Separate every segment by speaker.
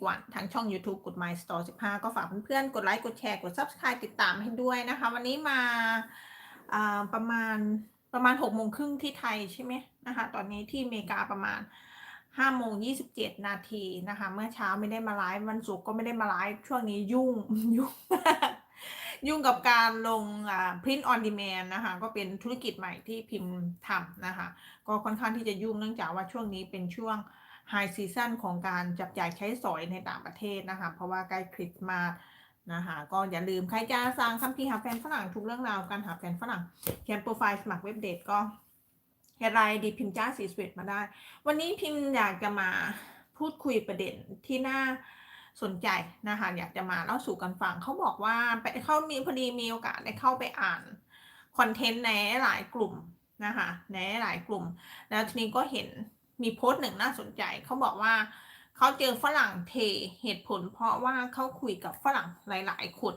Speaker 1: กวันทางช่อง YouTube กด My Store 15 ก็ฝากเพื่อนๆ กดไลค์ กดแชร์ กด Subscribe ติดตามให้ด้วยนะคะ วันนี้มาประมาณประมาณ6โมงครึ่งที่ไทยใช่ไหมนะคะ ตอนนี้ที่อเมริกาประมาณ5โมง27 นาทีนะคะ เมื่อเช้าไม่ได้มาไลฟ์วันศุกร์ก็ไม่ได้มาไลฟ์ช่วงนี้ยุ่งยุ่งยุ่งกับการลงอ่า print on demand นะคะ ก็เป็นธุรกิจใหม่ที่พิมพ์ทำนะคะ ก็ค่อนข้างที่จะยุ่งเนื่องจากว่าช่วงนี้เป็นช่วง High Season ของการจับจ่ายใช้สอยในต่างประเทศนะคะ เพราะว่าใกล้คริสต์มาสนะคะก็อย่าลืมใครจะสั่งคำพีร์หาแฟนฝรั่งทุกเรื่องราวการหาแฟนฝรั่งเขียนโปรไฟล์สมัครเว็บเดทก็แค่ไรดีพิมพ์จ้าสีสเวตมาได้ วันนี้พิมพ์อยากจะมาพูดคุยประเด็นที่น่าสนใจนะคะอยากจะมาเล่าสู่กันฟังเขาบอกว่าไปเขามีพอดีมีโอกาสได้เข้าไปอ่านคอนเทนต์ในหลายกลุ่มนะคะในหลายกลุ่ม แล้วทีนี้ก็เห็น มีโพสต์หนึ่งน่าสนใจเขาบอกว่าเขาเจอฝรั่งเทเหตุผล เพราะว่าเขาคุยกับฝรั่งหลาย ๆ คน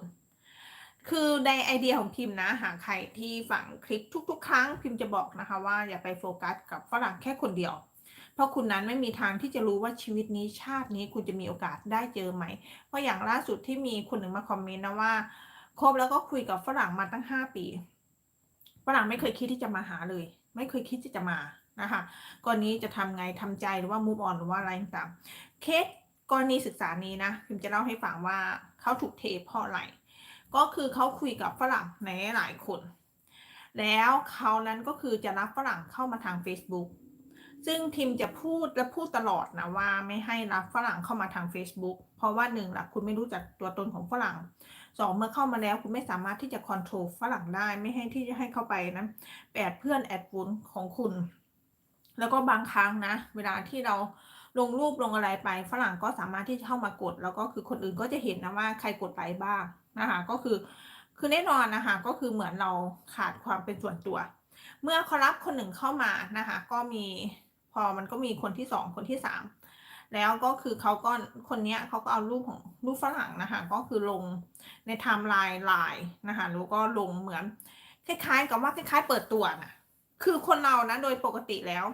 Speaker 1: คือในไอเดียของพิมพ์นะ หากใครที่ฟังคลิปทุก ๆ ครั้งพิมพ์จะบอกนะคะว่าอย่าไปโฟกัสกับฝรั่งแค่คนเดียว เพราะคุณนั้นไม่มีทางที่จะรู้ว่าชีวิตนี้ชาตินี้คุณจะมีโอกาสได้เจอไหม เพราะอย่างล่าสุดที่มีคนหนึ่งมาคอมเมนต์นะว่าคบแล้วก็คุยกับฝรั่งมาตั้งห้าปี ฝรั่งไม่เคยคิดที่จะมาหาเลย ไม่เคยคิดที่จะมา นะคะกรณีจะทำไงทำใจหรือว่า move on หรือว่าอะไรต่างเคสกรณีศึกษานี้นะพิมจะเล่าให้ฟังว่าเขาถูกเทเพราะอะไรก็คือเขาคุยกับฝรั่งในหลายคน แล้วเขานั้นก็คือจะรับฝรั่งเข้ามาทาง Facebook ซึ่งทีมจะพูดและพูดตลอดนะว่าไม่ให้รับฝรั่งเข้ามาทาง Facebook เพราะว่าหนึ่งละคุณไม่รู้จักตัวตนของฝรั่งสองเมื่อเข้ามาแล้วคุณไม่สามารถที่จะคอนโทรลฝรั่งได้ไม่ให้ที่จะให้เข้าไปนั้นแอดเพื่อนแอดวุนของคุณ แล้วก็บางครั้งนะ เวลาที่เราลงรูปลงอะไรไป ฝรั่งก็สามารถที่จะเข้ามากด แล้วก็คือคนอื่นก็จะเห็นนะว่าใครกดไปบ้างนะคะก็คือคือแน่นอนนะคะก็คือเหมือนเราขาดความเป็นส่วนตัว เมื่อเขารับคนหนึ่งเข้ามานะคะก็มีพอมันก็มีคนที่สองคนที่สามแล้วก็คือเขาก็คนเนี้ยเขาก็เอารูปของรูปฝรั่งนะคะก็คือลงในไทม์ไลน์ไลน์นะคะแล้วก็ลงเหมือนคล้ายๆ กับว่าคล้ายๆ เปิดตัวนะคือคนเรานะโดยปกติแล้ว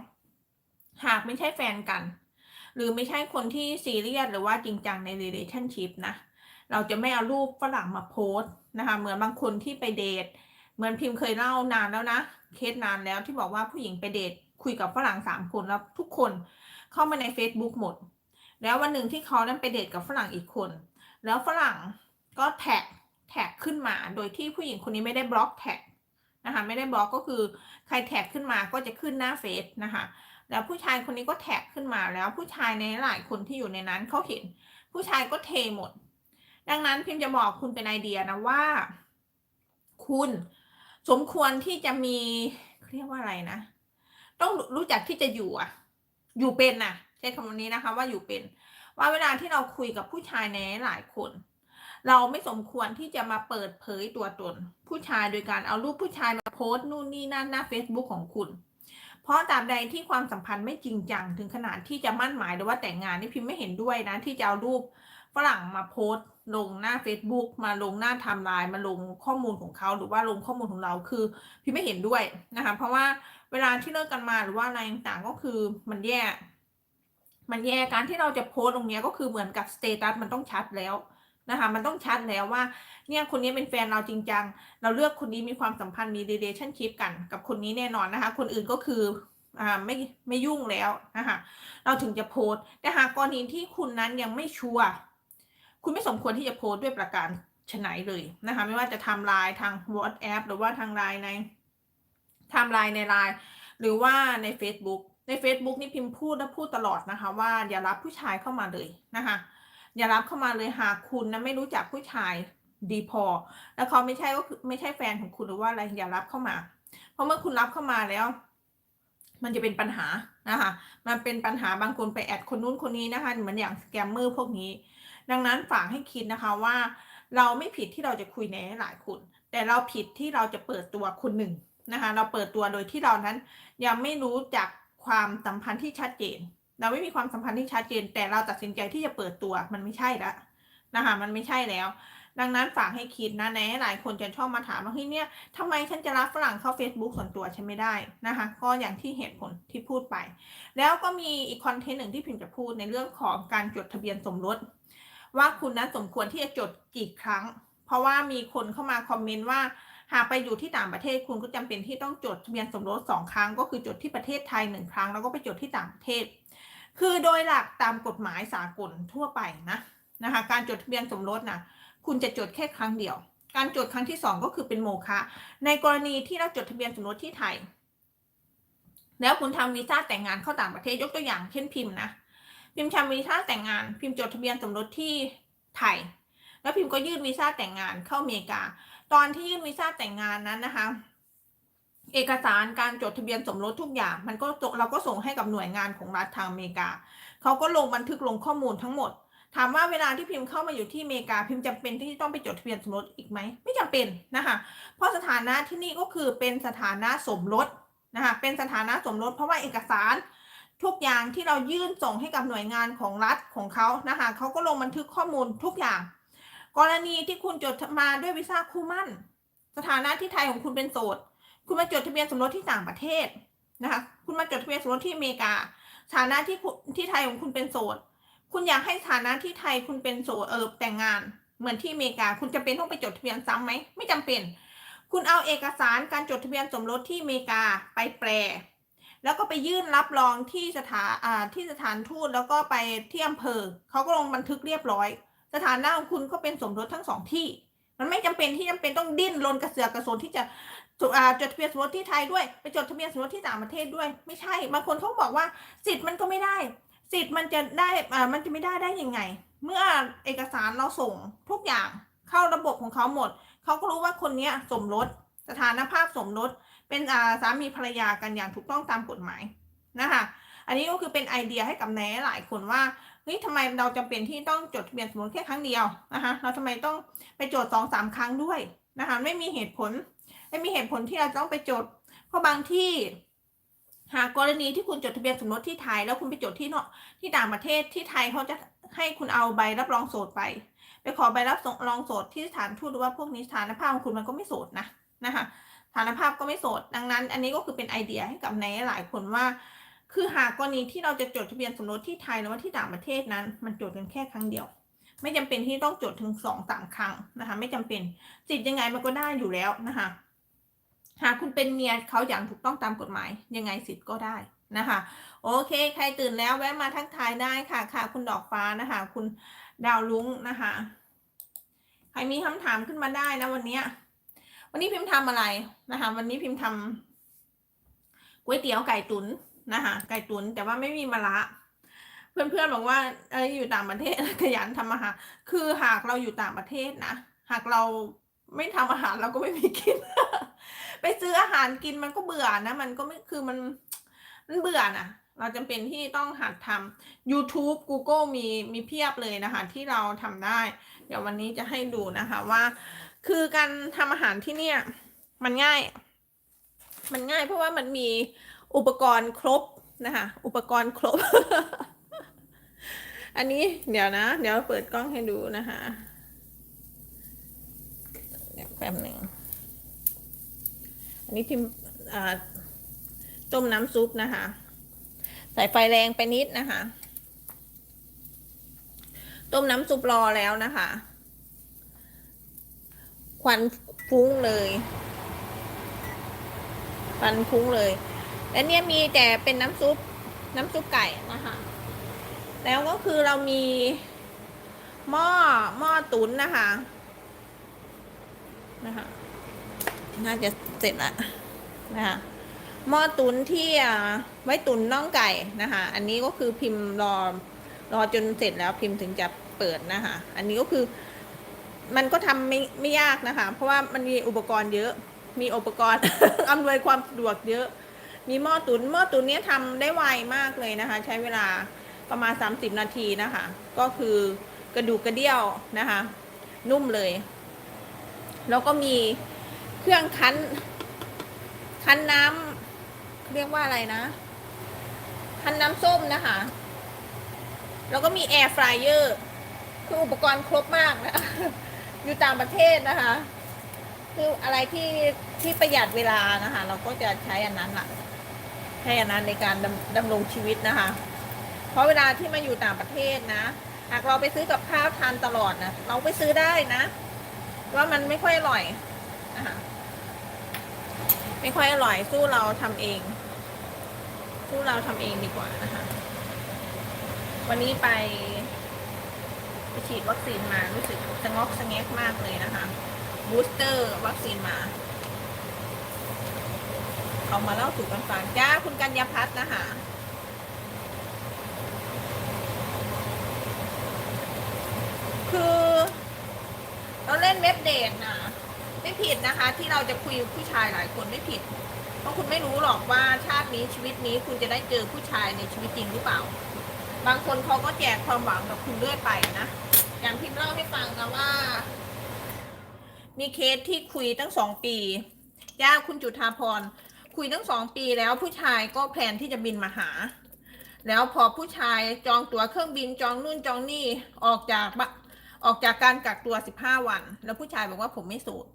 Speaker 1: หากไม่ใช่แฟนกัน หรือไม่ใช่คนที่ซีเรียสหรือว่าจริงจังใน relationship นะ เราจะไม่เอารูปฝรั่งมาโพสนะคะ เหมือนบางคนที่ไปเดท เหมือนพิมพ์เคยเล่านานแล้วนะ เคสนานแล้วที่บอกว่าผู้หญิงไปเดทคุยกับฝรั่งสามคนแล้วทุกคนเข้ามาใน Facebook หมด แล้ววันหนึ่งที่เขานั้นไปเดทกับฝรั่งอีกคน แล้วฝรั่งก็แท็กแท็กขึ้นมา โดยที่ผู้หญิงคนนี้ไม่ได้บล็อกแท็กนะคะไม่ได้บล็อกก็คือใครแท็กขึ้นมาก็จะขึ้นหน้าเฟซนะคะ แล้วผู้ชายคนนี้ก็แท็กขึ้นมาแล้วผู้ชายในหลายคนที่อยู่ในนั้นเขาเห็น ผู้ชายก็เทหมด ดังนั้นพิมจะบอกคุณเป็นไอเดียนะว่า คุณสมควรที่จะมีเรียกว่าอะไรนะ ต้องรู้จักที่จะอยู่อะอยู่เป็นนะใช้คำนี้นะคะ ว่าอยู่เป็น ว่าเวลาที่เราคุยกับผู้ชายในหลายคน เราไม่สมควรที่จะมาเปิดเผยตัวตน ผู้ชายโดยการเอารูปผู้ชายมาโพสต์นู่นนี่นั่นหน้า Facebook ของคุณ เพราะตราบใดที่ความสัมพันธ์ไม่จริงจังถึงขนาดที่จะมั่นหมายหรือว่าแต่งงานนี่พิมไม่เห็นด้วยนะ ที่จะเอารูปฝรั่งมาโพสต์ลงหน้า Facebook มาลงหน้าไทม์ไลน์มาลงข้อมูลของเขาหรือว่าลงข้อมูลของเราคือพิมไม่เห็นด้วยนะคะ เพราะว่าเวลาที่เลิกกันมาหรือว่าอะไรต่างๆก็คือมันแย่ มันแย่การที่เราจะโพสต์ตรงนี้ก็คือเหมือนกับสเตตัสมันต้องชัดแล้ว นะคะ มันต้องชัดแล้วว่า เนี่ยคนนี้เป็นแฟนเราจริงจัง เราเลือกคนนี้มีความสัมพันธ์มี relationship กันกับคนนี้แน่นอนนะคะ คนอื่นก็คืออ่าไม่ไม่ยุ่งแล้วนะคะเราถึงจะโพสต์แต่หากกรณีที่คุณนั้นยังไม่ชัวร์คุณไม่สมควรที่จะโพสต์ด้วยประการชนไหนเลยนะคะ ไม่ว่าจะทำไลน์ทาง WhatsApp หรือว่าทางไลน์ในทำไลน์ในไลน์หรือว่าใน Facebook ใน Facebook นี่พิมพ์พูดและพูดตลอดนะคะ ว่าอย่ารับผู้ชายเข้ามาเลยนะคะ อย่ารับเข้ามาเลยหากคุณนะไม่รู้จักผู้ชายดีพอ แล้วเขาไม่ใช่ก็คือไม่ใช่แฟนของคุณหรือว่าอะไรอย่ารับเข้ามา เพราะเมื่อคุณรับเข้ามาแล้ว มันจะเป็นปัญหานะคะ มันเป็นปัญหาบางคนไปแอดคนนู้นคนนี้นะคะเหมือนอย่างสแกมเมอร์พวกนี้ ดังนั้นฝากให้คิดนะคะว่า เราไม่ผิดที่เราจะคุยในหลายคน แต่เราผิดที่เราจะเปิดตัวคนหนึ่งนะคะ เราเปิดตัวโดยที่เรานั้น ยังไม่รู้จักความสัมพันธ์ที่ชัดเจน เราไม่มีความสัมพันธ์ที่ชัดเจน แต่เราตัดสินใจที่จะเปิดตัวมันไม่ใช่ละนะคะมันไม่ใช่แล้ว ดังนั้นฝากให้คิดนะในหลายคนจะชอบมาถามว่าเฮ้ยเนี่ยทำไมฉันจะรับฝรั่งเข้า Facebook ส่วนตัวฉันไม่ได้นะคะก็อย่างที่เหตุผลที่พูดไป แล้วก็มีอีกคอนเทนต์หนึ่งที่พิมจะพูดในเรื่องของการจดทะเบียนสมรสว่าคุณนั้นสมควรที่จะจดกี่ครั้ง เพราะว่ามีคนเข้ามาคอมเมนต์ว่าหากไปอยู่ที่ต่างประเทศคุณก็จำเป็นที่ต้องจดทะเบียนสมรสสองครั้ง ก็คือจดที่ประเทศไทยหนึ่งครั้งแล้วก็ไปจดที่ต่างประเทศ คือโดยหลักตามกฎหมายสากลทั่วไปนะนะคะการจดทะเบียนสมรสนะคุณจะจดแค่ครั้งเดียว การจดครั้งที่สองก็คือเป็นโมฆะในกรณีที่เราจดทะเบียนสมรสที่ไทย แล้วคุณทำวีซ่าแต่งงานเข้าต่างประเทศยกตัวอย่างเช่นพิมพ์นะพิมพ์ทำวีซ่าแต่งงาน พิมพ์จดทะเบียนสมรสที่ไทย แล้วพิมพ์ก็ยื่นวีซ่าแต่งงานเข้าอเมริกา ตอนที่ยื่นวีซ่าแต่งงานนั้นนะคะ เอกสารการจดทะเบียนสมรสทุกอย่าง มันก็เราก็ส่งให้กับหน่วยงานของรัฐทางอเมริกาเขาก็ลงบันทึกลงข้อมูลทั้งหมด ถามว่าเวลาที่พิมพ์เข้ามาอยู่ที่อเมริกาพิมพ์จำเป็นที่ต้องไปจดทะเบียนสมรสอีกไหมไม่จำเป็นนะคะเพราะสถานะที่นี่ก็คือเป็นสถานะสมรสนะคะเป็นสถานะสมรส เพราะว่าเอกสารทุกอย่างที่เรายื่นส่งให้กับหน่วยงานของรัฐของเขานะคะเขาก็ลงบันทึกข้อมูลทุกอย่าง กรณีที่คุณจดมาด้วยวีซ่าคู่มั่น สถานะที่ไทยของคุณเป็นโสด คุณมาจดทะเบียนสมรสที่ต่างประเทศนะคะ คุณมาจดทะเบียนสมรสที่อเมริกาสถานะที่ที่ไทยของคุณเป็นโสด คุณอยากให้สถานะที่ไทยคุณเป็นโสดเออแต่งงาน เหมือนที่อเมริกา คุณจะเป็นต้องไปจดทะเบียนซ้ำไหมไม่จำเป็น คุณเอาเอกสารการจดทะเบียนสมรสที่อเมริกาไปแปล แล้วก็ไปยื่นรับรองที่สถานอ่าที่สถานทูตแล้วก็ไปที่อำเภอเขาก็ลงบันทึกเรียบร้อย สถานะของคุณก็เป็นสมรสทั้งสองที่ มันไม่จำเป็นที่จำเป็นต้องดิ้นรนกระเสือกกระสนที่จะ จดทะเบียนสมรสที่ไทยด้วย ไปจดทะเบียนสมรสที่ต่างประเทศด้วย ไม่ใช่บางคนเขาบอกว่าสิทธิ์มันก็ไม่ได้ สิทธิ์มันจะได้อ่ามันจะไม่ได้ได้ยังไง เมื่อเอกสารเราส่งทุกอย่างเข้าระบบของเขาหมด เขาก็รู้ว่าคนนี้สมรสสถานภาพสมรสเป็นอ่าสามีภรรยากันอย่างถูกต้องตามกฎหมายนะคะอันนี้ก็คือเป็นไอเดียให้กับแหนหลายคนว่าเฮ้ยทำไมเราจำเป็นที่ต้องจดทะเบียนสมรสแค่ครั้งเดียวนะคะเราทำไมต้องไปจดสองสามครั้งด้วย นะคะไม่มีเหตุผลไม่มีเหตุผลที่เราต้องไปจด เพราะบางที่หากกรณีที่คุณจดทะเบียนสมรสที่ไทย แล้วคุณไปจดที่เนาะที่ต่างประเทศที่ไทยเขาจะให้คุณเอาใบรับรองโสดไป ไปขอใบรับรองโสดที่สถานทูตดูว่าพวกนี้สถานภาพของคุณมันก็ไม่โสดนะนะคะสถานภาพก็ไม่โสด ดังนั้น อันนี้ก็คือเป็นไอเดียให้กับในหลายคนว่า คือหากกรณีที่เราจะจดทะเบียนสมรสที่ไทยหรือว่าที่ต่างประเทศนั้น มันจดกันแค่ครั้งเดียว ไม่จำเป็นที่ต้องจดถึงสองสามครั้งนะคะ ไม่จำเป็นสิทธิ์ยังไงมันก็ได้อยู่แล้วนะคะ หากคุณเป็นเมียเขาอย่างถูกต้องตามกฎหมาย ยังไงสิทธิ์ก็ได้นะคะ โอเค ใครตื่นแล้วแวะมาทักทายได้ค่ะค่ะ คุณดอกฟ้านะคะ คุณดาวลุ้งนะคะ ใครมีคำถามขึ้นมาได้นะวันนี้วันนี้พิมพ์ทำอะไรนะคะ วันนี้พิมพ์ทำก๋วยเตี๋ยวไก่ตุ๋นนะคะ ไก่ตุ๋นแต่ว่าไม่มีมะระ เพื่อนๆบอกว่าเอออยู่ต่างประเทศขยันทำอาหารคือหากเราอยู่ต่างประเทศนะหากเราไม่ทำอาหารเราก็ไม่มีกิน ไปซื้ออาหารกินมันก็เบื่อนะ มันก็ไม่คือมันมันเบื่อนะเราจำเป็นที่ต้องหัดทำ YouTube Google มีมีเพียบเลยนะคะที่เราทำได้ เดี๋ยววันนี้จะให้ดูนะคะว่า คือการทำอาหารที่เนี่ย มันง่าย มันง่ายเพราะว่ามันมีอุปกรณ์ครบนะคะอุปกรณ์ครบ อันนี้เดี๋ยวนะ เดี๋ยวเปิดกล้องให้ดูนะคะเดี๋ยวแป๊บหนึ่งอันนี้พิมต้มน้ำซุปนะคะ ใส่ไฟแรงไปนิดนะคะ ต้มน้ำซุปรอแล้วนะคะ ควันฟุ้งเลยควันฟุ้งเลย และเนี่ยมีแต่เป็นน้ำซุปน้ำซุปไก่นะคะ แล้วก็คือเรามีหม้อหม้อตุ๋นนะคะนะคะน่าจะเสร็จละนะคะหม้อตุ๋นที่ไว้ตุ๋นน่องไก่นะคะอันนี้ก็คือพิมพ์รอรอจนเสร็จแล้วพิมพ์ถึงจะเปิดนะคะอันนี้ก็คือ มันก็ทำไม่ไม่ยากนะคะ เพราะว่ามันมีอุปกรณ์เยอะ มีอุปกรณ์อำนวยความสะดวกเยอะ มีหม้อตุนหม้อตุนเนี้ยทำได้ไวมากเลยนะคะ ใช้เวลา ประมาณ 30 นาทีนะคะ ก็คือกระดูกกระเดี่ยวนะคะ นุ่มเลย แล้วก็มีเครื่องคั้น คั้นน้ำเรียกว่าอะไรนะ คั้นน้ำส้มนะคะ แล้วก็มีแอร์ฟรายเออร์คืออุปกรณ์ครบมากนะ อยู่ต่างประเทศนะคะ คืออะไรที่ที่ประหยัดเวลานะคะ เราก็จะใช้อันนั้นละใช้อันนั้นในการดำดำรงชีวิตนะคะ ราะเวลาที่มาอยู่ต่างประเทศนะ หากเราไปซื้อกับข้าวทานตลอดนะ เราไปซื้อได้นะ ว่ามันไม่ค่อยอร่อยนะคะไม่ค่อยอร่อยสู้เราทำเอง สู้เราทำเองดีกว่านะคะ วันนี้ไปไปฉีดวัคซีนมารู้สึกสงอกสงแงกมากเลยนะคะ บูสเตอร์วัคซีนมาเอามาเล่าสู่กันฟังจ้าคุณกัญญาพัฒน์นะคะ คือเราเล่นเว็บเดทนะ ไม่ผิดนะคะ ที่เราจะคุยผู้ชายหลายคนไม่ผิด เพราะคุณไม่รู้หรอกว่าชาตินี้ชีวิตนี้คุณจะได้เจอผู้ชายในชีวิตจริงหรือเปล่า บางคนเขาก็แจกความหวังกับคุณเรื่อยไปนะ อย่างพิมพ์เล่าให้ฟังนะว่า มีเคสที่คุยตั้งสองปีย่าคุณจุธาพรคุยตั้งสองปีแล้วผู้ชายก็แพลนที่จะบินมาหา แล้วพอผู้ชายจองตั๋วเครื่องบินจองนู่นจองนี่ออกจาก ออกจากการกักตัวสิบห้าวัน แล้วผู้ชายบอกว่าผมไม่โสูด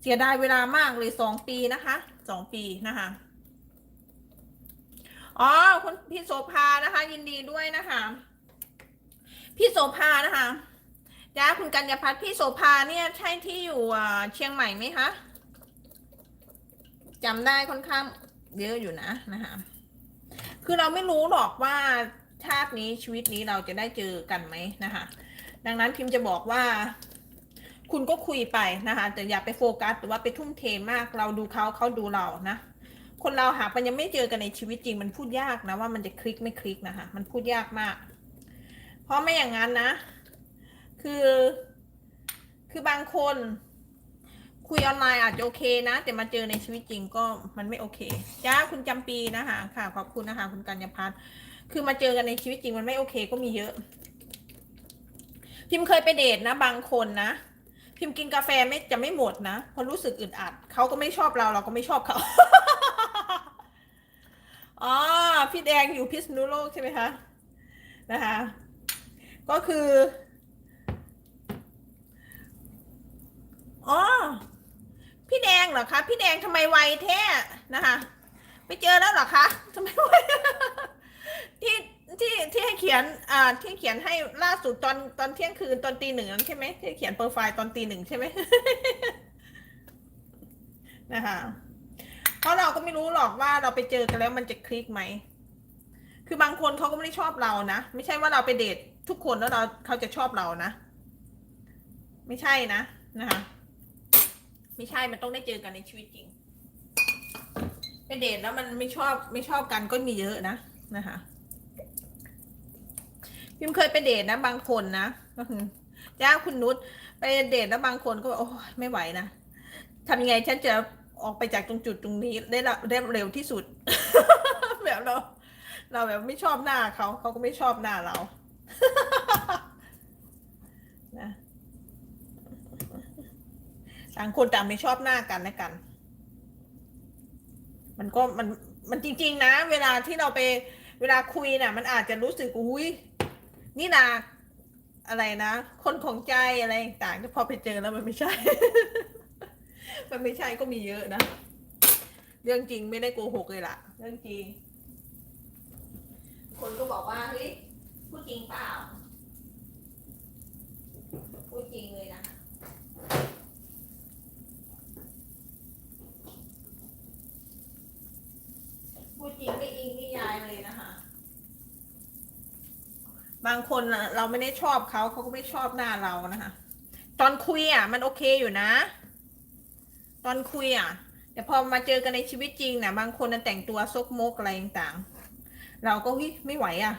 Speaker 1: เสียดายเวลามากเลยสองปีนะคะสองปีนะคะอ๋อคุณพี่โสภานะคะ ยินดีด้วยนะคะ พี่โสภานะคะจ้าคุณกัญญาพัฒน์พี่โสภาเนี่ยใช่ที่อยู่เชียงใหม่ไหมคะจำได้ค่อนข้างเยอะอยู่นะนะคะคือเราไม่รู้หรอกว่าชาตินี้ชีวิตนี้เราจะได้เจอกันไหมนะคะ ดังนั้นพิมพ์จะบอกว่า คุณก็คุยไปนะคะ แต่อย่าไปโฟกัสหรือว่าไปทุ่มเทมาก เราดูเขาเขาดูเรานะ คนเราหากมันยังไม่เจอกันในชีวิตจริง มันพูดยากนะว่ามันจะคลิกไม่คลิกนะคะ มันพูดยากมาก เพราะไม่อย่างนั้นนะ คือ คือบางคนคุยออนไลน์อาจจะโอเคนะ แต่มาเจอในชีวิตจริงก็มันไม่โอเค จ้าคุณจำปีนะคะ ค่ะขอบคุณนะคะ คุณกัญญพัฒน์คือมาเจอกันในชีวิตจริงมันไม่โอเคก็มีเยอะ พิมเคยไปเดทนะ บางคนนะ พิมกินกาแฟไม่จะไม่หมดนะเพราะรู้สึกอึดอัดเขาก็ไม่ชอบเราเราก็ไม่ชอบเขาอ๋อพี่แดงอยู่พิษณุโลกใช่ไหมคะนะคะ ก็คืออ๋อพี่แดงเหรอคะ พี่แดงทำไมไวแท้นะคะ ไปเจอแล้วเหรอคะทำไมไวที่ ที่ที่ให้เขียนอ่าที่เขียนให้ล่าสุดตอนตอนเที่ยงคืนตอนตีหนึ่งนั้นใช่ไหมที่เขียนโปรไฟล์ตอนตีหนึ่งใช่ไหม นะคะเพราะเราก็ไม่รู้หรอกว่าเราไปเจอกันแล้วมันจะคลิกไหม คือบางคนเขาก็ไม่ได้ชอบเรานะ ไม่ใช่ว่าเราไปเดททุกคนแล้วเราเขาจะชอบเรานะ ไม่ใช่นะนะคะ ไม่ใช่มันต้องได้เจอกันในชีวิตจริง ไปเดทแล้วมันไม่ชอบไม่ชอบกันก็มีเยอะนะนะคะ พิมเคยไปเดทนะบางคนนะก็คือจ้าคุณนุชไปเดทแล้วบางคนก็บอกโอ้ยไม่ไหวนะทำยังไงฉันจะออกไปจากตรงจุดตรงนี้ได้ได้เร็วที่สุด แบบเรา เราแบบไม่ชอบหน้าเขาเขาก็ไม่ชอบหน้าเรานะต่างคนต่างไม่ชอบหน้ากันและกัน มันก็มันมันจริง ๆ นะ เวลาที่เราไป เวลาคุยน่ะ มันอาจจะรู้สึกอุ้ย นี่นะอะไรนะ คนของใจอะไรต่างแต่พอไปเจอแล้วมันไม่ใช่ มันไม่ใช่ก็มีเยอะนะ เรื่องจริงไม่ได้โกหกเลยล่ะ เรื่องจริง คนก็บอกว่าเฮ้ยพูดจริงเปล่าพูดจริงเลยนะพูดจริงไม่อิงไม่ยายเลยนะคะ บางคนเราไม่ได้ชอบเขาเขาก็ไม่ชอบหน้าเรานะคะ ตอนคุยอะ มันโอเคอยู่นะ ตอนคุยอะ แต่พอมาเจอกันในชีวิตจริงนี่ยบางคนน่ะแต่งตัวซกมกอะไรต่างๆ เราก็ฮ้ยไม่ไหวอะ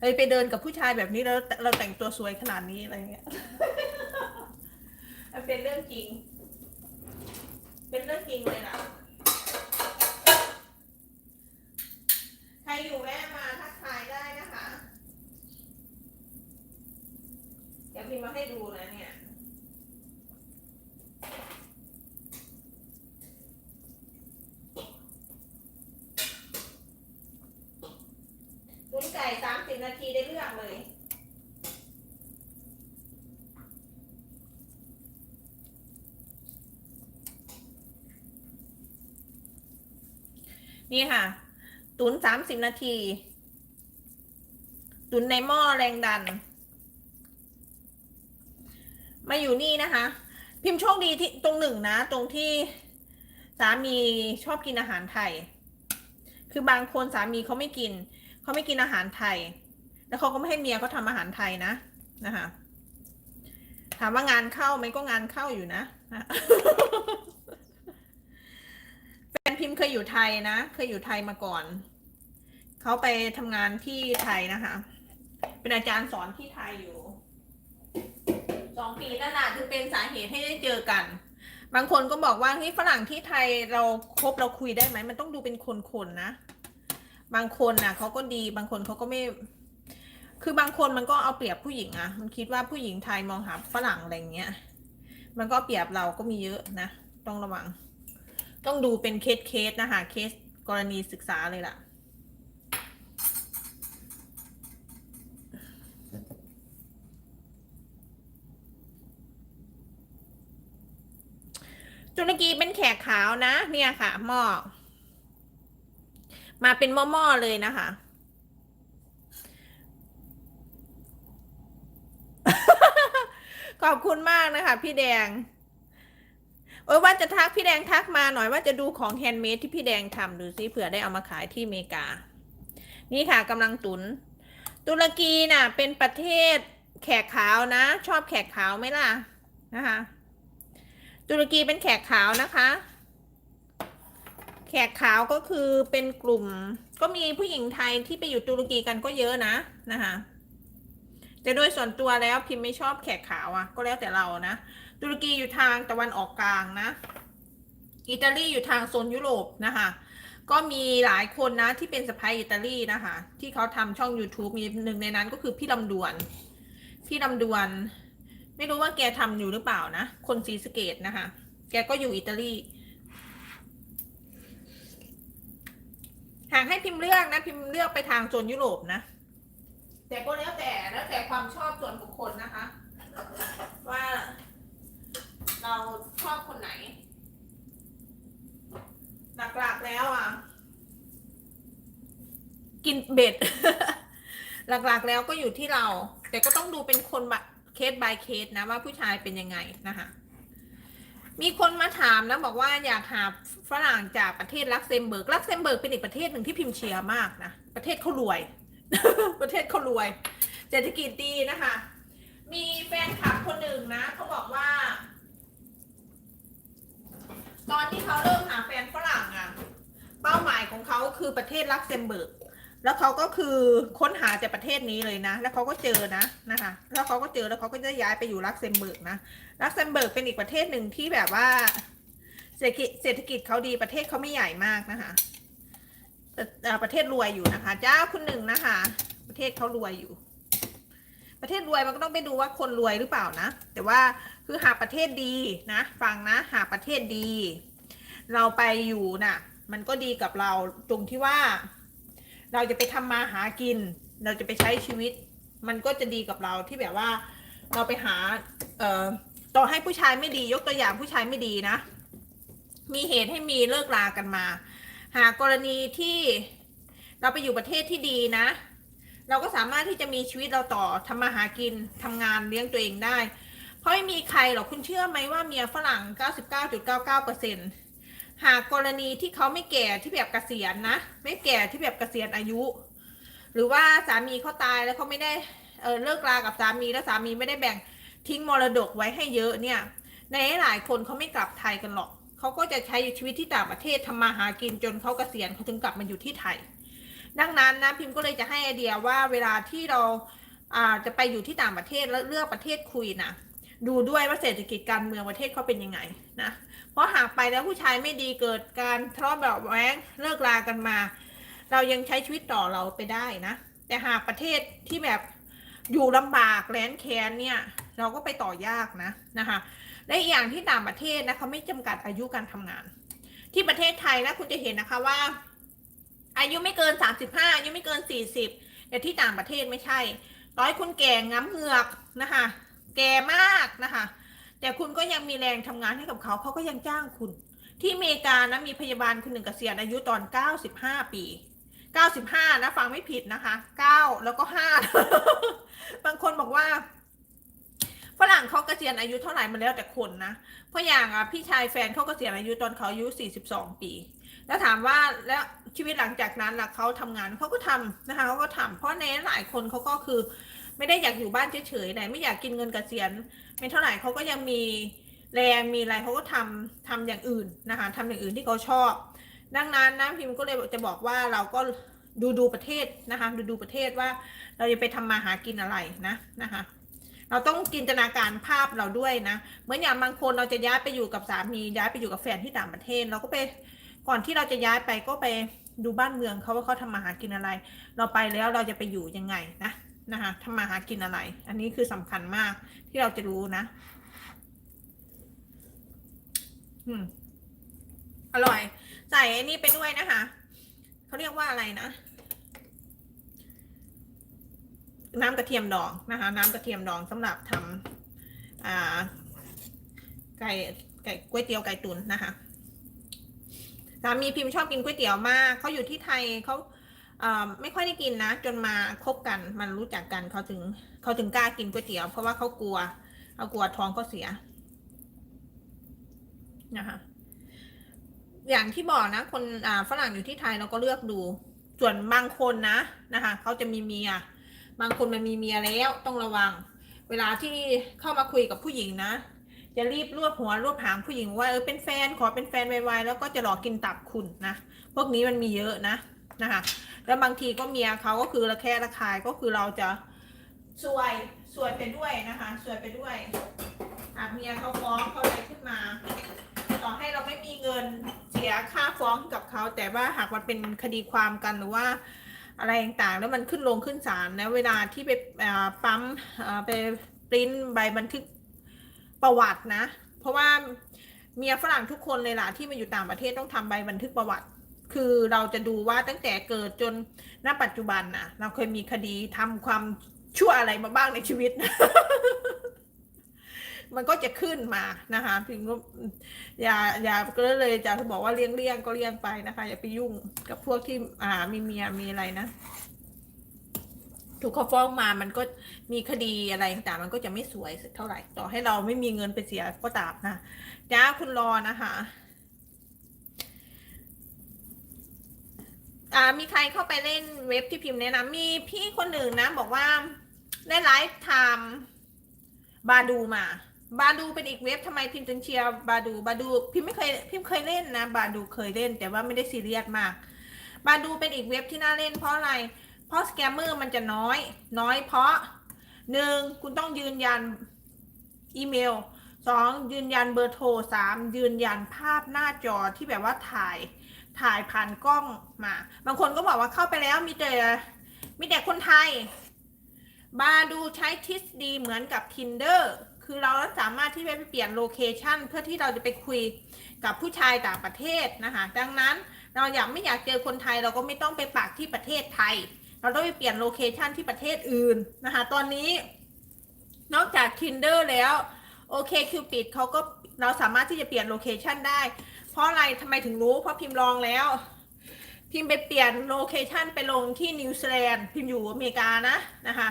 Speaker 1: เลยไปเดินกับผู้ชายแบบนี้แล้วเราแต่งตัวสวยขนาดนี้อะไรเงี้ยมันเป็นเรื่องจริง เป็นเรื่องจริงเลยนะใครอยู่แวะมาทักทายได้ พิมพ์มาให้ดูนะเนี่ย ตุ๋นไก่สามสิบนาทีได้เรื่องเลย นี่ค่ะ ตุ๋นสามสิบนาที ตุ๋นในหม้อแรงดัน มาอยู่นี่นะคะ พิมพ์โชคดีที่ตรงหนึ่งนะ ตรงที่สามีชอบกินอาหารไทย คือบางคนสามีเขาไม่กิน เขาไม่กินอาหารไทย แล้วเขาก็ไม่ให้เมียเขาทำอาหารไทยนะนะคะถามว่างานเข้าไหมก็งานเข้าอยู่นะแฟนพิมพ์เคยอยู่ไทยนะ เคยอยู่ไทยมาก่อน เขาไปทำงานที่ไทยนะคะ เป็นอาจารย์สอนที่ไทยอยู่ สองปีนั่นแหละถึงเป็นสาเหตุให้ได้เจอกัน บางคนก็บอกว่าเฮ้ยฝรั่งที่ไทยเราคบเราคุยได้ไหมมันต้องดูเป็นคนๆนะ บางคนน่ะเขาก็ดีบางคนเขาก็ไม่ คือบางคนมันก็เอาเปรียบผู้หญิงอะมันคิดว่าผู้หญิงไทยมองหาฝรั่งอะไรเงี้ย มันก็เอาเปรียบเราก็มีเยอะนะ ต้องระวัง ต้องดูเป็นเคสเคสนะคะเคสกรณีศึกษาเลยล่ะ ตุรกีเป็นแขกขาวนะ เนี่ยค่ะ หม้อ มาเป็นหม้อๆเลยนะคะ ขอบคุณมากนะคะ พี่แดงเออว่าจะทักพี่แดงทักมาหน่อยว่าจะดูของแฮนด์เมดที่พี่แดงทำดูซิเผื่อได้เอามาขายที่อเมริกา นี่ค่ะกำลังตุน ตุรกีน่ะ เป็นประเทศแขกขาวนะ ชอบแขกขาวไหมล่ะนะคะตุรกีเป็นแขกขาวนะคะ แขกขาวก็คือเป็นกลุ่ม ก็มีผู้หญิงไทยที่ไปอยู่ตุรกีกันก็เยอะนะนะคะแต่โดยส่วนตัวแล้วพิมพ์ไม่ชอบแขกขาวอะ่ะ ก็แล้วแต่เรานะตุรกีอยู่ทางตะวันออกกลางนะ อิตาลีอยู่ทางโซนยุโรปนะคะก็มีหลายคนนะที่เป็นสะพายอิตาลีนะคะ ที่เขาทำช่อง YouTube มีหนึ่งในนั้นก็คือพี่ลำดวน พี่ลำดวน ไม่รู้ว่าแกทำอยู่หรือเปล่านะ คนศรีสเกดนะคะ แกก็อยู่อิตาลี หากให้พิมพ์เลือกนะ พิมพ์เลือกไปทางโซนยุโรปนะ แต่ก็แล้วแต่แล้วแต่ความชอบส่วนบุคคลนะคะ ว่า เราชอบคนไหน หลักๆแล้วอะ กินเบ็ด หลักๆแล้วก็อยู่ที่เรา แต่ก็ต้องดูเป็นคนบะเคส by เคสนะว่าผู้ชายเป็นยังไงนะคะ มีคนมาถามนะบอกว่าอยากหาฝรั่งจากประเทศลักเซมเบิร์กลักเซมเบิร์กเป็นอีกประเทศหนึ่งที่พิมพ์เชียร์มากนะ ประเทศเขารวย ประเทศเขารวยเศรษฐกิจดีนะคะ มีแฟนคลับคนหนึ่งนะเขาบอกว่า ตอนที่เขาเริ่มหาแฟนฝรั่งอะเป้าหมายของเขาคือประเทศลักเซมเบิร์กแล้วเขาก็คือค้นหาแต่ประเทศนี้เลยนะ แล้วเขาก็เจอนะนะคะ แล้วเขาก็เจอแล้วเขาก็จะย้ายไปอยู่ลักเซมเบิร์กนะ ลักเซมเบิร์กเป็นอีกประเทศหนึ่งที่แบบว่าเศรษฐกิจเศรษฐกิจเขาดีประเทศเขาไม่ใหญ่มากนะคะเอ่ประเทศรวยอยู่นะคะ เจ้าคุณหนึ่งนะคะ ประเทศเขารวยอยู่ ประเทศรวยมันก็ต้องไปดูว่าคนรวยหรือเปล่านะ แต่ว่าคือหาประเทศดีนะ ฟังนะหาประเทศดี เราไปอยู่น่ะ มันก็ดีกับเราตรงที่ว่า เราจะไปทำมาหากิน เราจะไปใช้ชีวิต มันก็จะดีกับเราที่แบบว่า เราไปหา เอ่อ ต่อให้ผู้ชายไม่ดียกตัวอย่างผู้ชายไม่ดีนะ มีเหตุให้มีเลิกลากันมา หากกรณีที่เราไปอยู่ประเทศที่ดีนะ เราก็สามารถที่จะมีชีวิตเราต่อทำมาหากินทำงานเลี้ยงตัวเองได้ เพราะไม่มีใครหรอกคุณเชื่อไหมว่าเมียฝรั่ง 99.99%หากกรณีที่เขาไม่แก่ที่แบบเกษียณนะ ไม่แก่ที่แบบเกษียณอายุ หรือว่าสามีเขาตายแล้วเขาไม่ได้เออเลิกรากับสามีแล้วสามีไม่ได้แบ่ง ทิ้งมรดกไว้ให้เยอะเนี่ย ในหลายคนเขาไม่กลับไทยกันหรอก เขาก็จะใช้ชีวิตที่ต่างประเทศทำมาหากินจนเขาเกษียณเขาถึงกลับมาอยู่ที่ไทย ดังนั้นนะพิมพ์ก็เลยจะให้ไอเดียว่าเวลาที่เราอาจะไปอยู่ที่ต่างประเทศแล้วเลือกประเทศคุยนะดูด้วยว่าเศรษฐกิจการเมืองประเทศเขาเป็นยังไงนะ เพราะหากไปแล้วผู้ชายไม่ดีเกิดการทะเลาะเบาะแว้งเลิกลากันมา เรายังใช้ชีวิตต่อเราไปได้นะ แต่หากประเทศที่แบบ อยู่ลำบากแร้นแค้นเนี่ย เราก็ไปต่อยากนะนะคะและอีกอย่างที่ต่างประเทศนะเขาไม่จำกัดอายุการทำงาน ที่ประเทศไทยนะคุณจะเห็นนะคะว่า อายุไม่เกิน35อายุไม่เกิน40แต่ที่ต่างประเทศไม่ใช่ ร้อยคุณแก่ง้ำเหงือกนะคะ แก่มากนะคะ แต่คุณก็ยังมีแรงทำงานให้กับเขาเขาก็ยังจ้างคุณ ที่อเมริกานะมีพยาบาลคนหนึ่งเกษียณอายุตอน 95 ปี 95นะ ฟังไม่ผิดนะคะ9แล้วก็5บางคนบอกว่าฝรั่งเขาเกษียณอายุเท่าไหร่มันแล้วแต่คนนะ เพราะอย่างอะพี่ชายแฟนเขาเกษียณอายุตอนเขาอายุ 42 ปี แล้วถามว่าแล้วชีวิตหลังจากนั้นล่ะเขาทำงานเขาก็ทำนะคะเขาก็ทำเพราะในหลายคนเขาก็คือ ไม่ได้อยากอยู่บ้านเฉยๆไหนไม่อยากกินเงินเกษียณไม่เท่าไหร่เขาก็ยังมีแรงมีอะไรเขาก็ทำทำอย่างอื่นนะคะทำอย่างอื่นที่เขาชอบ ดังนั้นนะพิมก็เลยจะบอกว่าเราก็ดูดูประเทศนะคะ ดูดูประเทศว่าเราจะไปทำมาหากินอะไรนะนะคะ เราต้องจินตนาการภาพเราด้วยนะเหมือนอย่างบางคนเราจะย้ายไปอยู่กับสามีย้ายไปอยู่กับแฟนที่ต่างประเทศ เราก็ไปก่อนที่เราจะย้ายไปก็ไปดูบ้านเมืองเขาว่าเขาทำมาหากินอะไร เราไปแล้วเราจะไปอยู่ยังไงนะนะคะทำมาหากินอะไร อันนี้คือสำคัญมากที่เราจะรู้นะอืมอร่อย ใส่อันนี้ไปด้วยนะคะเขาเรียกว่าอะไรนะ น้ำกระเทียมดองนะคะ น้ำกระเทียมดองสำหรับทำไก่ไก่ก๋วยเตี๋ยวไก่ตุ๋นนะคะสามีพิมพ์ชอบกินก๋วยเตี๋ยวมากเขาอยู่ที่ไทยเขาไม่ค่อยได้กินนะ จนมาคบกันมันรู้จักกันเขาถึงเขาถึงกล้ากินก๋วยเตี๋ยวเพราะว่าเขากลัวเขากลัวท้องเขาเสียนะคะ อย่างที่บอกนะ คนอ่าฝรั่งอยู่ที่ไทยเราก็เลือกดู ส่วนบางคนนะนะคะเขาจะมีเมีย บางคนมันมีเมียแล้วต้องระวัง เวลาที่เข้ามาคุยกับผู้หญิงนะจะรีบรวบหัวรวบหางผู้หญิงว่าเออเป็นแฟนขอเป็นแฟนไวๆแล้วก็จะหลอกกินตับคุณนะพวกนี้มันมีเยอะนะนะคะ แล้วบางทีก็เมียเขาก็คือระแคะระคายก็คือเราจะซวยซวยไปด้วยนะคะซวยไปด้วยหากเมียเขาฟ้องเขาอะไรขึ้นมา ต่อให้เราไม่มีเงิน สียค่าฟ้องกับเขา แต่ว่าหากมันเป็นคดีความกันหรือว่าอะไรต่างๆ แล้วมันขึ้นลงขึ้นศาลนะเวลาที่ไปปั๊มไปปริ้นใบบันทึกประวัตินะ เพราะว่าเมียฝรั่งทุกคนเลยล่ะที่มาอยู่ต่างประเทศต้องทำใบบันทึกประวัติ คือเราจะดูว่าตั้งแต่เกิดจนณปัจจุบันนะเราเคยมีคดีทำความชั่วอะไรมาบ้างในชีวิต มันก็จะขึ้นมานะคะพิงอย่าอย่าก็เลยจะบอกว่าเลี่ยงเลี่ยงก็เลี่ยงไปนะคะ อย่าไปยุ่งกับพวกที่อ่ามีเมียมีอะไรนะถูกเขาฟ้องมามันก็มีคดีอะไรต่างๆมันก็จะไม่สวยสักเท่าไหร่ ต่อให้เราไม่มีเงินไปเสียก็ตามนะจ้าคุณรอนะคะอ่ามีใครเข้าไปเล่นเว็บที่พิมพ์แนะนำมีพี่คนหนึ่งนะ บอกว่าได้ไลฟ์ไทม์บาดูมา บาดูเป็นอีกเว็บทำไมพิมพ์จึงเชียร์บาดูบาดูพิมพ์ไม่เคยพิมพ์เคยเล่นนะบาดูเคยเล่น แต่ว่าไม่ได้ซีเรียสมาก บาดูเป็นอีกเว็บที่น่าเล่นเพราะอะไร เพราะสแกมเมอร์มันจะน้อย น้อยเพราะหนึ่งคุณต้องยืนยันอีเมลสองยืนยันเบอร์โทรสามยืนยันภาพหน้าจอที่แบบว่าถ่ายถ่ายผ่านกล้องมา บางคนก็บอกว่าเข้าไปแล้วมีแต่มีแต่คนไทย บาดูใช้ทฤษฎีเหมือนกับ Tinder คือเราสามารถที่จะไปเปลี่ยนโลเคชันเพื่อที่เราจะไปคุยกับผู้ชายต่างประเทศนะคะดังนั้นเราอยากไม่อยากเจอคนไทยเราก็ไม่ต้องไปปักที่ประเทศไทย เราต้องไปเปลี่ยนโลเคชันที่ประเทศอื่นนะคะตอนนี้ นอกจาก Tinder แล้วโอเคคิวปิดเขาก็เราสามารถที่จะเปลี่ยนโลเคชันได้ เพราะอะไรทำไมถึงรู้ เพราะพิมพ์ลองแล้ว พิมพ์ไปเปลี่ยนโลเคชันไปลงที่นิวซีแลนด์พิมพ์อยู่อเมริกานะนะคะ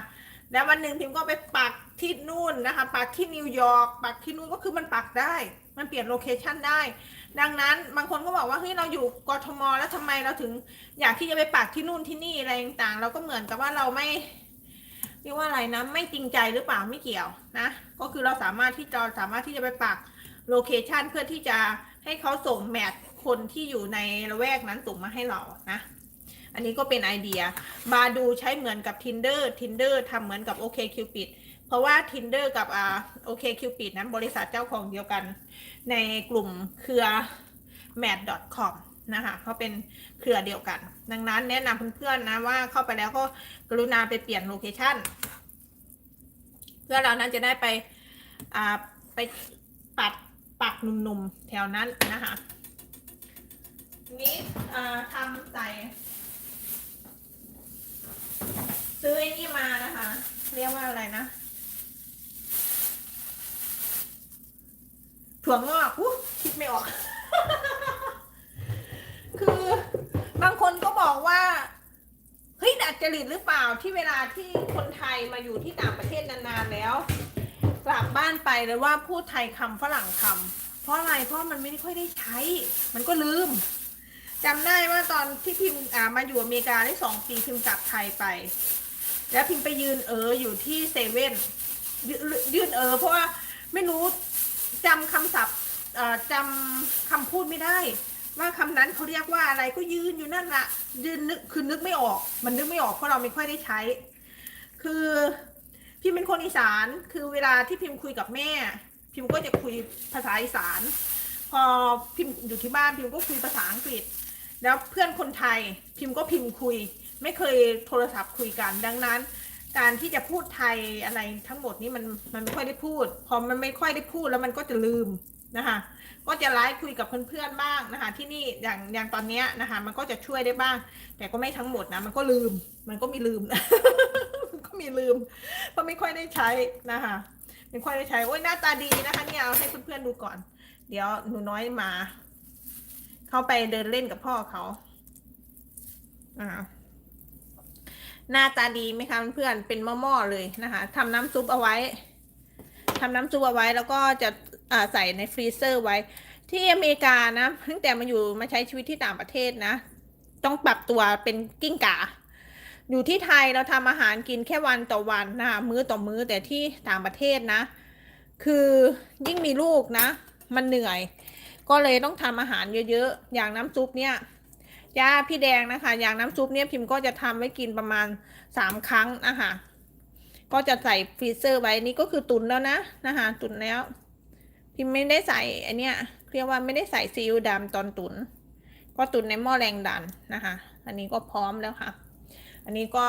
Speaker 1: แล้ววันหนึ่งพิมพ์ก็ไปปัก ที่นู่นนะคะปักที่นิวยอร์กปักที่นู่นก็คือมันปักได้ มันเปลี่ยนโลเคชันได้ ดังนั้นบางคนก็บอกว่าเฮ้ยเราอยู่กทมแล้วทำไมเราถึง อยากที่จะไปปักที่นู่นที่นี่อะไรต่างๆ เราก็เหมือนกับว่าเราไม่เรียกว่าอะไรนะไม่จริงใจหรือเปล่าไม่เกี่ยวนะ ก็คือเราสามารถที่จะสามารถที่จะไปปักโลเคชันเพื่อที่จะให้เขาส่งแมทคนที่อยู่ในละแวกนั้นส่งมาให้เรานะ อันนี้ก็เป็นไอเดีย บาดูใช้เหมือนกับ Tinder Tinder ทำเหมือนกับ OK Cupid เพราะว่า Tinder กับอ่า OK Cupid นั้นบริษัทเจ้าของเดียวกัน ในกลุ่มเครือ mad.com นะคะเขาเป็นเครือเดียวกัน ดังนั้นแนะนำเพื่อนๆนะว่าเข้าไปแล้วก็กรุณาไปเปลี่ยนโลเคชันเพื่อเรานั้นจะได้ไปอ่าไปปัดปักหนุ่มๆ แถวนั้นนะคะนี้อ่าทำใส่ซื้อไอ้นี่มานะคะ เรียกว่าอะไรนะ ถั่วงอกอู้คิดไม่ออก คือบางคนก็บอกว่าเฮ้ยดัดจริตหรือเปล่าที่เวลาที่คนไทยมาอยู่ที่ต่างประเทศนานๆแล้ว กลับบ้านไปแล้วว่าพูดไทยคำฝรั่งคำ เพราะอะไรเพราะมันไม่ค่อยได้ใช้ มันก็ลืม จำได้ว่าตอนที่พิมพ์มาอยู่อเมริกาได้สองปีพิมพ์กลับไทยไป แล้วพิมพ์ไปยืนเอออยู่ที่เซเว่นยืนเออเพราะว่าไม่รู้ จำคำศัพท์จำคำพูดไม่ได้ ว่าคำนั้นเขาเรียกว่าอะไรก็ยืนอยู่นั่นละยืนนึกคือนึกไม่ออก มันนึกไม่ออกเพราะเราไม่ค่อยได้ใช้ คือพิมพ์เป็นคนอีสานคือเวลาที่พิมพ์คุยกับแม่ พิมพ์ก็จะคุยภาษาอีสาน พอพิมพ์อยู่ที่บ้านพิมพ์ก็คุยภาษาอังกฤษ แล้วเพื่อนคนไทยพิมพ์ก็พิมพ์คุย ไม่เคยโทรศัพท์คุยกันดังนั้น การที่จะพูดไทยอะไรทั้งหมดนี้มันมันไม่ค่อยได้พูด พอมันไม่ค่อยได้พูดแล้วมันก็จะลืมนะคะก็จะไลฟ์คุยกับเพื่อนๆบ้างนะคะ ที่นี่อย่างอย่างตอนเนี้ยนะคะ มันก็จะช่วยได้บ้าง แต่ก็ไม่ทั้งหมดนะมันก็ลืม มันก็มีลืมก็มีลืมเพราะไม่ค่อยได้ใช้นะคะไม่ค่อยได้ใช้โอ้ยหน้าตาดีนะคะเนี่ยเอาให้เพื่อนๆดูก่อน เดี๋ยวหนูน้อยมาเข้าไปเดินเล่นกับพ่อเขาอ่า หน้าตาดีไหมคะเพื่อนเป็นหม้อๆเลยนะคะทำน้ำซุปเอาไว้ทำน้ำซุปเอาไว้แล้วก็จะใส่ในฟรีเซอร์ไว้ ที่อเมริกานะตั้งแต่มาอยู่มาใช้ชีวิตที่ต่างประเทศนะ ต้องปรับตัวเป็นกิ้งก่าอยู่ที่ไทยเราทำอาหารกินแค่วันต่อวันนะคะมื้อต่อมื้อแต่ที่ต่างประเทศนะ คือยิ่งมีลูกนะ มันเหนื่อย ก็เลยต้องทำอาหารเยอะๆ อย่างน้ำซุปเนี่ย ยาพี่แดงนะคะ อย่างน้ำซุปเนี่ยพิมพ์ก็จะทำไว้กินประมาณสามครั้งนะคะก็จะใส่ฟรีเซอร์ไว้นี่ก็คือตุนแล้วนะนะคะตุนแล้ว พิมพ์ไม่ได้ใส่อันเนี้ยเรียกว่าไม่ได้ใส่ซีอิ๊วดำตอนตุน ก็ตุนในหม้อแรงดันนะคะ อันนี้ก็พร้อมแล้วค่ะ อันนี้ก็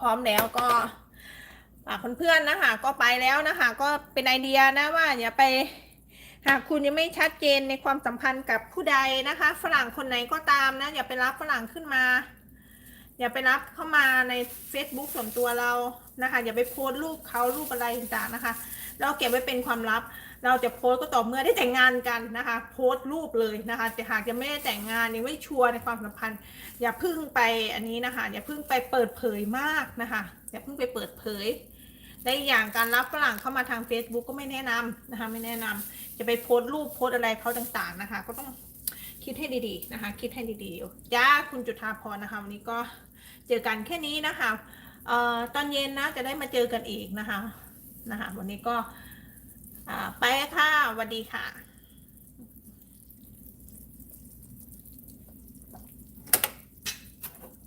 Speaker 1: พร้อมแล้วก็ฝากเพื่อนๆนะคะ ก็ไปแล้วนะคะ ก็เป็นไอเดียนะว่าอย่าไป หากคุณยังไม่ชัดเจนในความสัมพันธ์กับผู้ใดนะคะ ฝรั่งคนไหนก็ตามนะ อย่าไปรับฝรั่งขึ้นมา อย่าไปรับเข้ามาใน Facebook ส่วนตัวเรานะคะ อย่าไปโพสต์รูปเขารูปอะไรต่างๆนะคะ เราเก็บไว้เป็นความลับ เราจะโพสต์ก็ต่อเมื่อได้แต่งงานกันนะคะ โพสต์รูปเลยนะคะ แต่หากจะไม่ได้แต่งงานยังไม่ชัวร์ในความสัมพันธ์ อย่าพึ่งไปอันนี้นะคะ อย่าพึ่งไปเปิดเผยมากนะคะ อย่าพึ่งไปเปิดเผย และอีกอย่างการรับฝรั่งเข้ามาทาง Facebook ก็ไม่แนะนำนะคะไม่แนะนำจะไปโพสต์รูปโพสต์อะไรเขาต่างๆนะคะ ก็ต้องคิดให้ดีๆนะคะ คิดให้ดีๆย่าคุณจุฑาพรนะคะวันนี้ก็เจอกันแค่นี้นะคะเอ่อตอนเย็นนะจะได้มาเจอกันอีกนะคะนะคะ วันนี้ก็ไปค่ะสวัสดีค่ะ